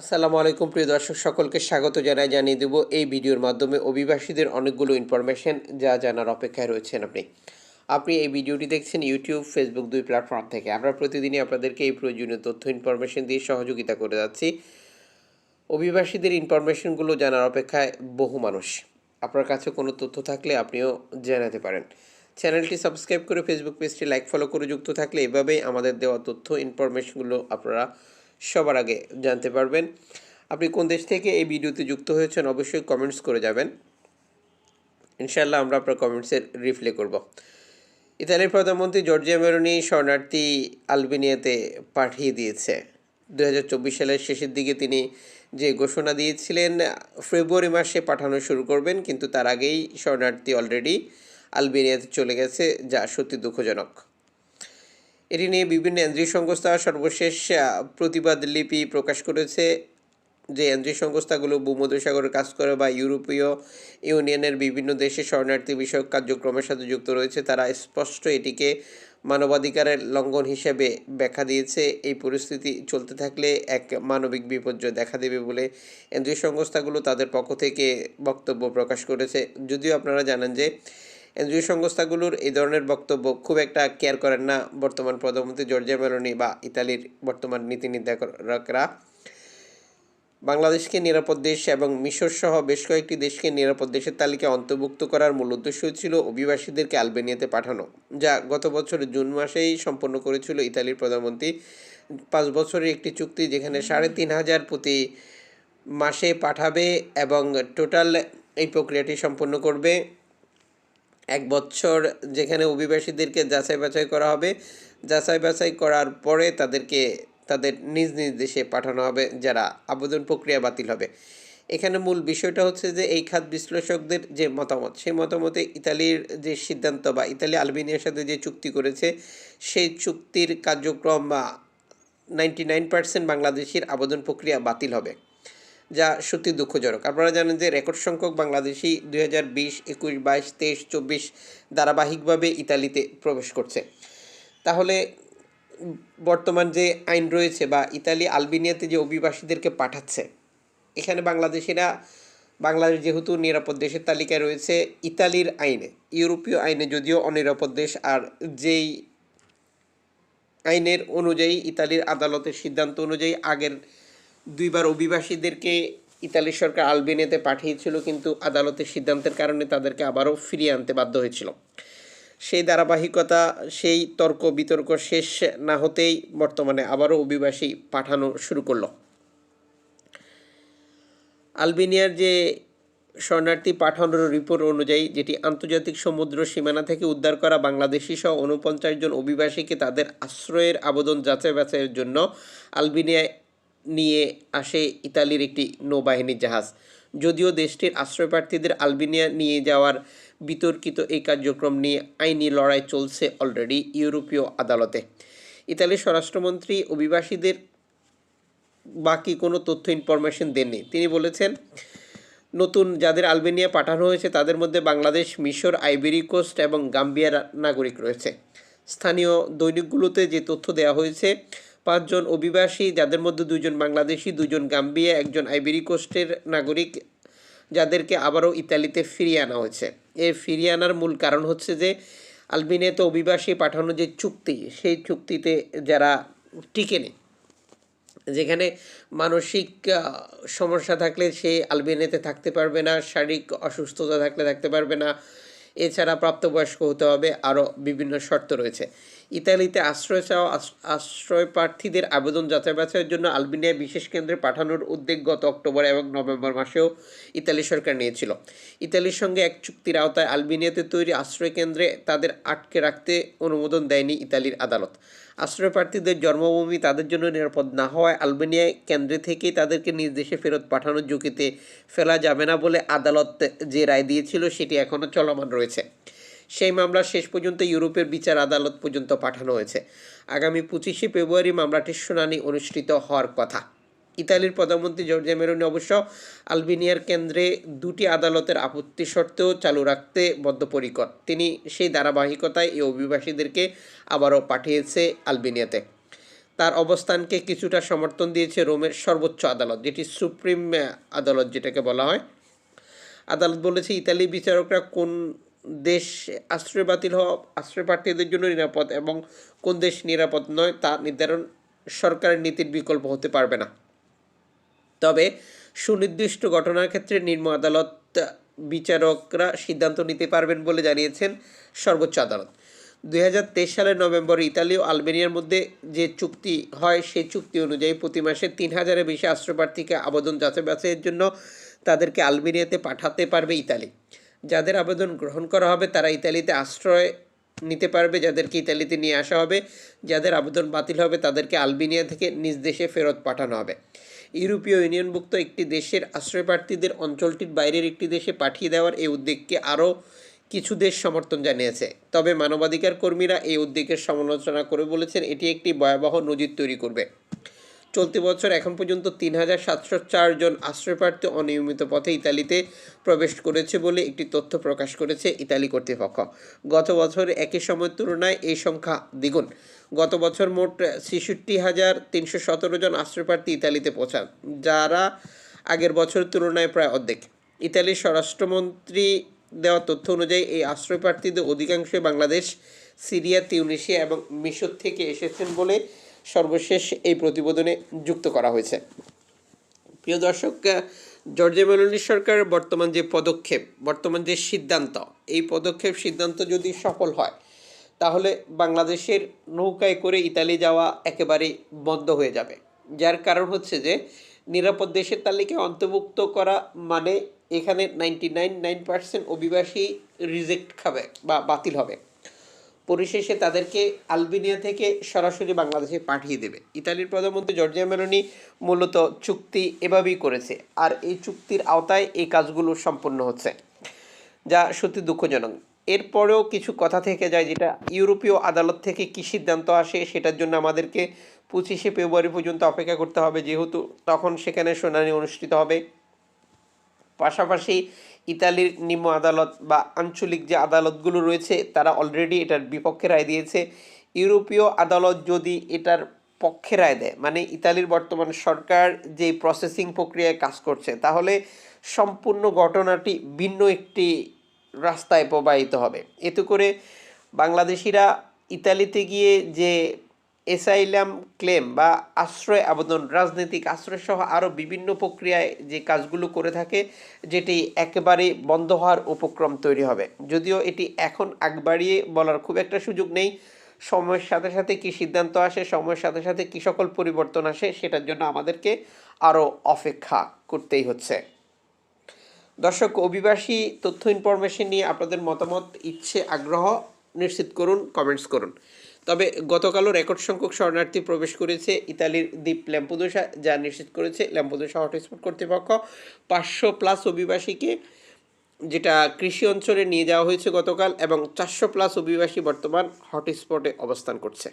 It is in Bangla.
আসসালামু আলাইকুম, প্রিয় দর্শক, সকলকে স্বাগত জানাই, জানিয়ে দেব এই ভিডিওর মাধ্যমে অভিবাসীদের অনেকগুলো ইনফরমেশন যা জানার অপেক্ষায় রয়েছেন আপনি। আপনি এই ভিডিওটি দেখছেন ইউটিউব ফেসবুক দুই প্ল্যাটফর্ম থেকে। আমরা প্রতিদিনই আপনাদেরকে এই প্রয়োজনীয় তথ্য ইনফরমেশন দিয়ে সহযোগিতা করে যাচ্ছি। অভিবাসীদের ইনফরমেশনগুলো জানার অপেক্ষায় বহু মানুষ। আপনার কাছে কোনো তথ্য থাকলে আপনিও জানাতে পারেন। চ্যানেলটি সাবস্ক্রাইব করে ফেসবুক পেজটি লাইক ফলো করে যুক্ত থাকলে এভাবেই আমাদের দেওয়া তথ্য ইনফরমেশনগুলো আপনারা সবার আগে জানতে পারবেন। আপনি কোন দেশ থেকে এই ভিডিওতে যুক্ত হয়েছেন অবশ্যই কমেন্টস করে যাবেন। ইনশাল্লাহ আমরা আপনার কমেন্টসের রিপ্লাই করব। ইতালির প্রধানমন্ত্রী জর্জিয়া মেরোনি শরণার্থী আলবেনিয়াতে পাঠিয়ে দিয়েছে। দু হাজার চব্বিশ সালের শেষের দিকে তিনি যে ঘোষণা দিয়েছিলেন, ফেব্রুয়ারি মাসে পাঠানো শুরু করবেন, কিন্তু তার আগেই শরণার্থী অলরেডি আলবেনিয়াতে চলে গেছে, যা সত্যি দুঃখজনক। এটি নিয়ে বিভিন্ন এনজিও সংস্থা সর্বশেষ প্রতিবাদ লিপি প্রকাশ করেছে। যে এনজিও সংস্থাগুলো ভূমধ্যসাগরে কাজ করে বা ইউরোপীয় ইউনিয়নের বিভিন্ন দেশে শরণার্থী বিষয়ক কার্যক্রমের সাথে যুক্ত রয়েছে, তারা স্পষ্ট এটিকে মানবাধিকারের লঙ্ঘন হিসেবে ব্যাখ্যা দিয়েছে। এই পরিস্থিতি চলতে থাকলে এক মানবিক বিপর্যয় দেখা দেবে বলে এনজিও সংস্থাগুলো তাদের পক্ষ থেকে বক্তব্য প্রকাশ করেছে। যদিও আপনারা জানেন যে এনজিও সংস্থাগুলোর এই ধরনের বক্তব্য খুব একটা কেয়ার করেন না বর্তমান প্রধানমন্ত্রী জর্জিয়া মেলোনি বা ইতালির বর্তমান নীতি নির্ধারকরা। বাংলাদেশকে নিরাপদ দেশ এবং মিশর সহ বেশ কয়েকটি দেশকে নিরাপদ দেশের তালিকায় অন্তর্ভুক্ত করার মূল উদ্দেশ্য ছিল অভিবাসীদেরকে আলবেনিয়াতে পাঠানো, যা গত বছরের জুন মাসেই সম্পন্ন করেছিল ইতালির প্রধানমন্ত্রী। পাঁচ বছরের একটি চুক্তি যেখানে সাড়ে তিন হাজার প্রতি মাসে পাঠাবে এবং টোটাল এই প্রক্রিয়াটি সম্পন্ন করবে। এক বছর যেখানে অভিবাসীদেরকে যাচাই বাছাই করা হবে। যাচাই বাছাই করার পরে তাদেরকে, তাদের নিজ নিজ দেশে পাঠানো হবে, যারা আবেদন প্রক্রিয়া বাতিল হবে। এখানে মূল বিষয়টা হচ্ছে যে, এই খাত বিশ্লেষকদের যে মতামত, সেই মতামতে ইতালির যে সিদ্ধান্ত বা ইতালি আলবেনিয়ার সাথে যে চুক্তি করেছে, সেই চুক্তির কার্যক্রম বা নাইনটি নাইন পার্সেন্ট বাংলাদেশের আবেদন প্রক্রিয়া বাতিল হবে। যা সত্যি দুঃখজনক। আপনারা জানেন যে রেকর্ড সংখ্যক বাংলাদেশি দুই হাজার বিশ, একুশ, বাইশ, তেইশ, চব্বিশ ধারাবাহিকভাবে ইতালিতে প্রবেশ করছে। তাহলে বর্তমান যে আইন রয়েছে বা ইতালি আলবেনিয়াতে যে অভিবাসীদেরকে পাঠাচ্ছে, এখানে বাংলাদেশিরা, বাংলাদেশ যেহেতু নিরাপদ দেশের তালিকায় রয়েছে, ইতালির আইনে, ইউরোপীয় আইনে যদিও অনিরাপদ দেশ, আর যেই আইনের অনুযায়ী ইতালির আদালতের সিদ্ধান্ত অনুযায়ী আগের দুইবার অভিবাসীদেরকে ইতালি সরকার আলবেনিয়াতে পাঠিয়েছিল, কিন্তু আদালতের সিদ্ধান্তের কারণে তাদেরকে আবারও ফিরিয়ে আনতে বাধ্য হয়েছিল। সেই ধারাবাহিকতা, সেই তর্ক বিতর্ক শেষ না হতেই বর্তমানে আবারও অভিবাসী পাঠানো শুরু করল। আলবেনিয়ার যে শরণার্থী পাঠানোর রিপোর্ট অনুযায়ী, যেটি আন্তর্জাতিক সমুদ্র সীমানা থেকে উদ্ধার করা বাংলাদেশি সহ উনপঞ্চাশ জন অভিবাসীকে তাদের আশ্রয়ের আবেদন যাচাই বাছাইয়ের জন্য আলবেনিয়ায় নিয়ে আসে ইতালির একটি নৌবাহিনীর জাহাজ। যদিও দেশটির আশ্রয়প্রার্থীদের আলবেনিয়া নিয়ে যাওয়ার বিতর্কিত এই কার্যক্রম নিয়ে আইনি লড়াই চলছে অলরেডি ইউরোপীয় আদালতে। ইতালির স্বরাষ্ট্রমন্ত্রী অভিবাসীদের বাকি কোনো তথ্য ইনফরমেশন দেননি। তিনি বলেছেন, নতুন যাদের আলবেনিয়া পাঠানো হয়েছে, তাদের মধ্যে বাংলাদেশ, মিশর আইবেরি কোস্ট এবং গাম্বিয়ার নাগরিক রয়েছে। স্থানীয় দৈনিকগুলোতে যে তথ্য দেওয়া হয়েছে পাঁচজন অভিবাসী, যাদের মধ্যে দুজন বাংলাদেশি দুজন গাম্বিয়া, একজন আইবেরি কোস্টের নাগরিক, যাদেরকে আবারও ইতালিতে ফিরিয়ে আনা হয়েছে। এর ফিরিয়ে আনার মূল কারণ হচ্ছে যে আলবেনিয়াতে অভিবাসী পাঠানো যে চুক্তি, সেই চুক্তিতে যারা টিকে নেই যেখানে মানসিক সমস্যা থাকলে সে আলবেনিয়াতে থাকতে পারবে না, শারীরিক অসুস্থতা থাকলে থাকতে পারবে না। এছাড়া প্রাপ্তবয়স্ক হতে হবে, আরও বিভিন্ন শর্ত রয়েছে। ইতালিতে আশ্রয় চাওয়া আশ্রয় প্রার্থীদের আবেদন যাচাই বাছাইয়ের জন্য আলবেনিয়া বিশেষ কেন্দ্রে পাঠানোর উদ্যোগ গত অক্টোবর এবং নভেম্বর মাসেও ইতালি সরকার নিয়েছিল। ইতালির সঙ্গে এক চুক্তির আওতায় আলবেনিয়াতে তৈরি আশ্রয় কেন্দ্রে তাদের আটকে রাখতে অনুমোদন দেয়নি ইতালির আদালত। আশ্রয় প্রার্থীদের জন্মভূমি তাদের জন্য নিরাপদ না হওয়ায় আলবেনিয়া কেন্দ্রে থেকেই তাদেরকে নিজ দেশে ফেরত পাঠানোর ঝুঁকিতে ফেলা যাবে না বলে আদালত যে রায় দিয়েছিল সেটি এখনও চলমান রয়েছে। সেই মামলা শেষ পর্যন্ত ইউরোপের বিচার আদালত পর্যন্ত পাঠানো হয়েছে। আগামী পঁচিশে ফেব্রুয়ারি মামলাটির শুনানি অনুষ্ঠিত হওয়ার কথা। ইতালির প্রধানমন্ত্রী জর্জিয়া মেরোনি অবশ্য আলবেনিয়ার কেন্দ্রে দুটি আদালতের আপত্তি সত্ত্বেও চালু রাখতে বদ্ধপরিকর। তিনি সেই ধারাবাহিকতায় এই অভিবাসীদেরকে আবারও পাঠিয়েছে আলবেনিয়াতে। তার অবস্থানকে কিছুটা সমর্থন দিয়েছে রোমের সর্বোচ্চ আদালত, যেটি সুপ্রিম আদালত যেটাকে বলা হয়। আদালত বলেছে ইতালি বিচারকরা কোন দেশ আশ্রয় বাতিল হওয়া, আশ্রয় প্রার্থীদের জন্য নিরাপদ এবং কোন দেশ নিরাপদ নয় তা নির্ধারণ সরকারের নীতির বিকল্প হতে পারবে না। তবে সুনির্দিষ্ট ঘটনার ক্ষেত্রে নিম্ন আদালত বিচারকরা সিদ্ধান্ত নিতে পারবেন বলে জানিয়েছেন সর্বোচ্চ আদালত। দু হাজার তেইশ সালের নভেম্বরে ইতালি ও আলবেনিয়ার মধ্যে যে চুক্তি হয়, সেই চুক্তি অনুযায়ী প্রতি মাসে তিন হাজারের বেশি আশ্রয়প্রার্থীকে আবেদন যাচাই বাছাইয়ের জন্য তাদেরকে আলবেনিয়াতে পাঠাতে পারবে ইতালি। যাদের আবেদন গ্রহণ করা হবে, তারা ইতালিতে আশ্রয় নিতে পারবে, যাদেরকে ইতালিতে নিয়ে আসা হবে। যাদের আবেদন বাতিল হবে, তাদেরকে আলবেনিয়া থেকে নিজ দেশে ফেরত পাঠানো হবে। ইউরোপীয় ইউনিয়নভুক্ত একটি দেশের আশ্রয়প্রার্থীদের অঞ্চলটির বাইরের একটি দেশে পাঠিয়ে দেওয়ার এই উদ্যোগকে আরও কিছু দেশ সমর্থন জানিয়েছে। তবে মানবাধিকার কর্মীরা এই উদ্যোগের সমালোচনা করে বলেছেন, এটি একটি ভয়াবহ নজির তৈরি করবে। চলতি বছর এখন পর্যন্ত তিন হাজার সাতশো চারজন আশ্রয়প্রার্থী অনিয়মিত পথে ইতালিতে প্রবেশ করেছে বলে একটি তথ্য প্রকাশ করেছে ইতালি কর্তৃপক্ষ। গত বছর একই সময়ের তুলনায় এই সংখ্যা দ্বিগুণ। গত বছর মোট ছেষট্টি হাজার তিনশো সতেরো জন আশ্রয়প্রার্থী ইতালিতে পৌঁছান, যারা আগের বছরের তুলনায় প্রায় অর্ধেক। ইতালির স্বরাষ্ট্রমন্ত্রী দেওয়া তথ্য অনুযায়ী, এই আশ্রয়প্রার্থীদের অধিকাংশই বাংলাদেশ, সিরিয়া তিউনিশিয়া এবং মিশর থেকে এসেছেন বলে সর্বশেষ এই প্রতিবেদনে যুক্ত করা হয়েছে। প্রিয় দর্শক জর্জে মেলোনি সরকারের বর্তমান যে পদক্ষেপ, বর্তমান যে সিদ্ধান্ত, এই পদক্ষেপ সিদ্ধান্ত যদি সফল হয়, তাহলে বাংলাদেশের নৌকায় করে ইতালি যাওয়া একেবারেই বন্ধ হয়ে যাবে। যার কারণ হচ্ছে যে, নিরাপদ দেশের তালিকায় অন্তর্ভুক্ত করা মানে এখানে নাইনটি নাইন নাইন পার্সেন্ট অভিবাসী রিজেক্ট খাবে বা বাতিল হবে। পরিশেষে তাদেরকে আলবেনিয়া থেকে সরাসরি বাংলাদেশে পাঠিয়ে দেবে। ইতালির প্রধানমন্ত্রী জর্জিয়া মেলোনি মূলত চুক্তি এভাবেই করেছে, আর এই চুক্তির আওতায় এই কাজগুলো সম্পন্ন হচ্ছে, যা সত্যি দুঃখজনক। এরপরেও কিছু কথা থেকে যায় যেটা ইউরোপীয় আদালত থেকে কী সিদ্ধান্ত আসে সেটার জন্য আমাদেরকে পঁচিশে ফেব্রুয়ারি পর্যন্ত অপেক্ষা করতে হবে, যেহেতু তখন সেখানে শুনানি অনুষ্ঠিত হবে। পাশাপাশি ইতালির নিম্ন আদালত বা আঞ্চলিক যে আদালতগুলো রয়েছে, তারা অলরেডি এটার বিপক্ষে রায় দিয়েছে। ইউরোপীয় আদালত যদি এটার পক্ষে রায় দেয় মানে ইতালির বর্তমান সরকার যে প্রসেসিং প্রক্রিয়ায় কাজ করছে, তাহলে সম্পূর্ণ ঘটনাটি ভিন্ন একটি রাস্তায় প্রবাহিত হবে। এতে করে বাংলাদেশিরা ইতালিতে গিয়ে যে এসাইলাম ক্লেম বা আশ্রয় আবেদন, রাজনৈতিক আশ্রয় সহ আরও বিভিন্ন প্রক্রিয়ায় যে কাজগুলো করে থাকে, যেটি একেবারে বন্ধ হওয়ার উপক্রম তৈরি হবে। যদিও এটি এখন আগ বাড়িয়ে বলার খুব একটা সুযোগ নেই। সময়ের সাথে সাথে কী সিদ্ধান্ত আসে, সময়ের সাথে সাথে কী সকল পরিবর্তন আসে, সেটার জন্য আমাদেরকে আরও অপেক্ষা করতেই হচ্ছে। দর্শক, অভিবাসী তথ্য ইনফরমেশন নিয়ে আপনাদের মতামত, ইচ্ছে, আগ্রহ নিশ্চিত করুন, কমেন্টস করুন। তবে গতকালও রেকর্ড সংখ্যক শরণার্থী প্রবেশ করেছে। ইতালির দ্বীপ ল্যাম্পোদোসা, যা নিশ্চিত করেছে ল্যাম্পুদোসা হটস্পট কর্তৃপক্ষ। পাঁচশো প্লাস অভিবাসীকে, যেটা কৃষি অঞ্চলে নিয়ে যাওয়া হয়েছে গতকাল, এবং চারশো প্লাস অভিবাসী বর্তমান হটস্পটে অবস্থান করছে।